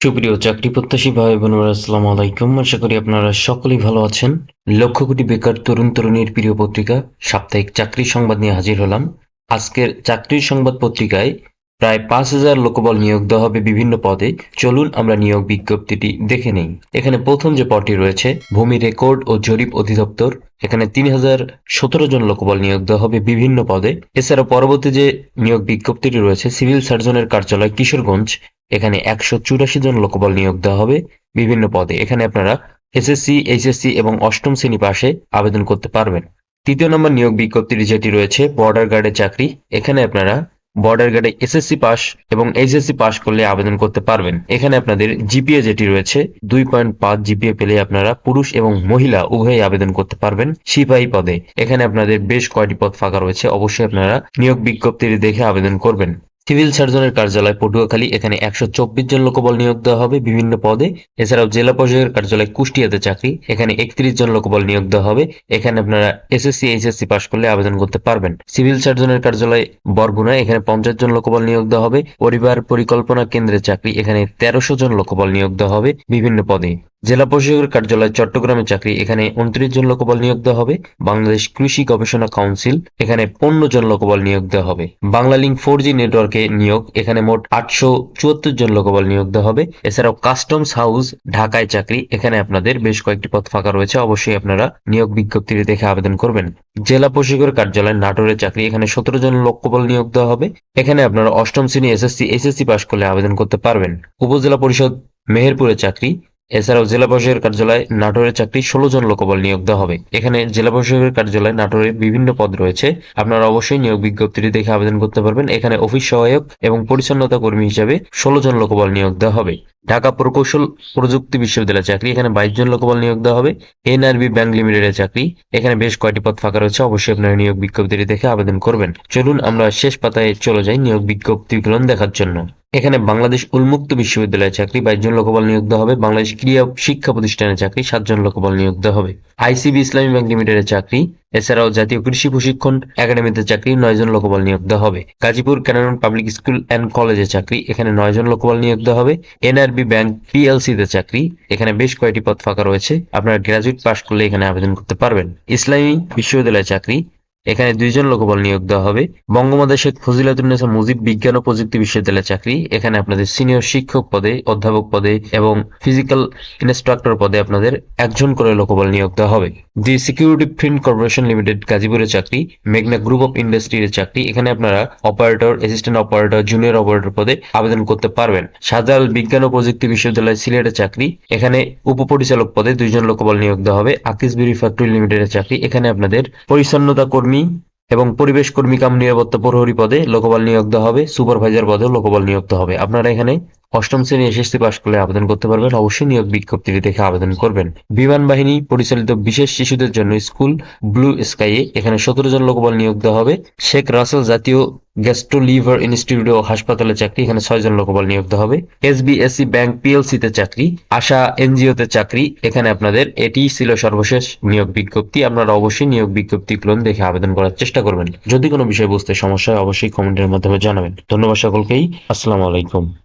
সুপ্রিয় চাকরি প্রত্যাশী ভাই বোনেরা, আসসালামু আলাইকুম। আশা করি আপনারা সকলেই ভালো আছেন। লক্ষ কোটি বেকার তরুণ তরুণীর প্রিয় পত্রিকা, সাপ্তাহিক চাকরি সংবাদ নিয়ে হাজির হলাম। আজকের চাকরির সংবাদ পত্রিকায় প্রায় পাঁচ হাজার লোকবল নিয়োগ দেওয়া হবে বিভিন্ন পদে। চলুন আমরা নিয়োগ বিজ্ঞপ্তিটি দেখে নেই। এখানে প্রথম যে পদটি রয়েছে, ভূমি রেকর্ড ও জরিপ অধিদপ্তর। এখানে তিন হাজার সতেরো জন লোকবল নিয়োগ দেওয়া হবে বিভিন্ন পদে। এছাড়া পরবর্তী যে নিয়োগ বিজ্ঞপ্তিটি রয়েছে, সিভিল সার্জনের কার্যালয় কিশোরগঞ্জ। এখানে একশো চুরাশি জন লোকবল নিয়োগ দেওয়া হবে বিভিন্ন পদে। এখানে আপনারা এসএসসি, এইচএসসি এবং অষ্টম শ্রেণি পাশে আবেদন করতে পারবেন। তৃতীয় নম্বর নিয়োগ বিজ্ঞপ্তিটি যেটি রয়েছে, বর্ডার গার্ডের চাকরি। এখানে আপনারা বর্ডার গার্ডে এসএসসি পাস এবং এইচএসসি পাস করলে আবেদন করতে পারবেন। এখানে আপনাদের জিপিএ যেটি রয়েছে, দুই পয়েন্ট পাঁচ জিপিএ পেলে আপনারা পুরুষ এবং মহিলা উভয়ই আবেদন করতে পারবেন সিপাহী পদে। এখানে আপনাদের বেশ কয়টি পদ ফাঁকা রয়েছে, অবশ্যই আপনারা নিয়োগ বিজ্ঞপ্তিটি দেখে আবেদন করবেন। সিভিল সার্জনের কার্যালয় পটুয়াখালী, এখানে একশো চব্বিশ জন লোকবল নিয়োগ দেওয়া হবে বিভিন্ন পদে। এছাড়াও জেলা পর্যায়ের কার্যালয় কুষ্টিয়াতে চাকরি, এখানে একত্রিশ জন লোকবল নিয়োগ দেওয়া হবে। এখানে আপনারা এসএসসি, এইচএসসি পাস করলে আবেদন করতে পারবেন। সিভিল সার্জনের কার্যালয় বরগুনা, এখানে পঞ্চাশ জন লোকবল নিয়োগ দেওয়া হবে। পরিবার পরিকল্পনা কেন্দ্রের চাকরি, এখানে তেরোশো জন লোকবল নিয়োগ দেওয়া হবে বিভিন্ন পদে। জেলা পরিষদের কার্যালয় চট্টগ্রামের চাকরি, এখানে উনত্রিশ জন লোকবল নিয়োগ দেওয়া হবে। বাংলাদেশ কৃষি গবেষণা কাউন্সিল, এখানে পনেরো জন লোকবল নিয়োগ দেওয়া হবে। বাংলা লিঙ্ক ফোর জি নেটওয়ার্কে নিয়োগ, এখানে মোট আটশো চুয়াত্তর জন লোকবল নিয়োগ দেওয়া হবে। এছাড়াও কাস্টমস হাউস, ঢাকায় চাকরি, এখানে আপনাদের বেশ কয়েকটি পদ ফাঁকা রয়েছে। অবশ্যই আপনারা নিয়োগ বিজ্ঞপ্তিটি দেখে আবেদন করবেন। জেলা প্রশিক্ষক কার্যালয় নাটোরের চাকরি, এখানে সতেরো জন লোকবল নিয়োগ দেওয়া হবে। এখানে আপনারা অষ্টম শ্রেণি এসএসসি এসএসসি পাশ করলে আবেদন করতে পারবেন। উপজেলা পরিষদ মেহেরপুরের চাকরি এছাড়াও জেলা প্রশাসকের কার্যালয় নাটোরের চাকরি ষোলো জন লোকবল নিয়োগ দেওয়া হবে। এখানে জেলা প্রশাসকের কার্যালয় নাটোরের বিভিন্ন পদ রয়েছে। আপনারা অবশ্যই নিয়োগ বিজ্ঞপ্তিটি দেখে আবেদন করতে পারবেন। এখানে অফিস সহায়ক এবং পরিচ্ছন্নতা কর্মী হিসাবে ষোলো জন লোকবল নিয়োগ দেওয়া হবে। ঢাকা প্রকৌশল প্রযুক্তি বিশ্ববিদ্যালয়ের চাকরি, এখানে বাইশ জন লোকবল নিয়োগ দেওয়া হবে। এনআরবি ব্যাংক লিমিটেডের চাকরি, এখানে বেশ কয়েকটি পদ ফাঁকা রয়েছে, অবশ্যই আপনারা নিয়োগ বিজ্ঞপ্তিটি দেখে আবেদন করবেন। চলুন আমরা শেষ পাতায় চলে যাই নিয়োগ বিজ্ঞপ্তিগুলো দেখার জন্য। এখানে বাংলাদেশ উন্মুক্ত বিশ্ববিদ্যালয়ের চাকরি, বাইশ জন লোকবল নিয়োগ দেওয়া হবে। বাংলাদেশ ক্রিয়া শিক্ষা প্রতিষ্ঠানের চাকরি সাতজন লোকবল নিয়োগ দেওয়া হবে। আইসিবি ইসলামী ব্যাংক লিমিটেডের চাকরি এছাড়াও জাতীয় কৃষি প্রশিক্ষণ একাডেমিতে চাকরি, নয় জন লোকবল নিয়োগ দেওয়া হবে। গাজীপুর ক্যানারন পাবলিক স্কুল অ্যান্ড কলেজে চাকরি, এখানে নয় জন লোকবল নিয়োগ দেওয়া হবে। এনআরবি ব্যাংক পিএলসি তে চাকরি, এখানে বেশ কয়েকটি পদ ফাঁকা রয়েছে। আপনারা গ্রাজুয়েট পাশ করলে এখানে আবেদন করতে পারবেন। ইসলামী বিশ্ববিদ্যালয়ের চাকরি, এখানে দুইজন লোকবল নিয়োগ দেওয়া হবে। বঙ্গবন্ধু শেখ ফজিলাতুন্নেসা মুজিব বিজ্ঞান ও প্রযুক্তি বিশ্ববিদ্যালয়ের চাকরি, এখানে আপনাদের সিনিয়র শিক্ষক পদে, অধ্যাপক পদে এবং ফিজিক্যাল ইনস্ট্রাক্টর পদে আপনাদের একজন করে লোকবল নিয়োগ দেওয়া হবে। The security print corporation limited গাজীপুরের চাকরি, মেঘনা গ্রুপ অফ ইন্ডাস্ট্রির চাকরি। এখানে আপনারা operator, assistant operator, junior operator পদে আবেদন করতে পারবেন। শাহজালাল বিজ্ঞান ও প্রযুক্তি বিশ্ববিদ্যালয় সিলেটের চাকরি। এখানে উপপরিচালক পদে দুইজন লোকবল নিয়োগ দেওয়া হবে। আকিস বিড়ি ফ্যাক্টরি লিমিটেডের চাকরি। এখানে আপনাদের পরিচ্ছন্নতা কর্মী এবং পরিবেশ কর্মী কাম নিরাপত্তা প্রহরী পদে লোকবল নিয়োগ দেওয়া হবে। সুপারভাইজার পদেও লোকবল নিয়োগ দেওয়া হবে। আপনারা এখানে অষ্টম শ্রেণি এসএসসি পাশ করলে আবেদন করতে পারবেন। অবশ্যই নিয়োগ বিজ্ঞপ্তিটি দেখে আবেদন করবেন। বিমান বাহিনী পরিচালিত বিশেষ শিশুদের জন্য স্কুল ব্লু স্কাইয়ে এখানে সতেরো জন লোকবল নিয়োগ দেওয়া হবে। শেখ রাসেল জাতীয় গ্যাস্ট্রো লিভার ইনস্টিটিউট ও হাসপাতালে চাকরি, এখানে ছয় জন লোকবল নিয়োগ দেওয়া হবে। এসবিএসসি ব্যাংক পিএলসি তে চাকরি, আশা এনজিও তে চাকরি, এখানে আপনাদের এটি ছিল সর্বশেষ নিয়োগ বিজ্ঞপ্তি। আপনারা অবশ্যই নিয়োগ বিজ্ঞপ্তিগুলো দেখে আবেদন করার চেষ্টা করবেন। যদি কোনো বিষয় বুঝতে সমস্যা হয়, অবশ্যই কমেন্টের মাধ্যমে জানাবেন। ধন্যবাদ সকলকেই। আসসালামু আলাইকুম।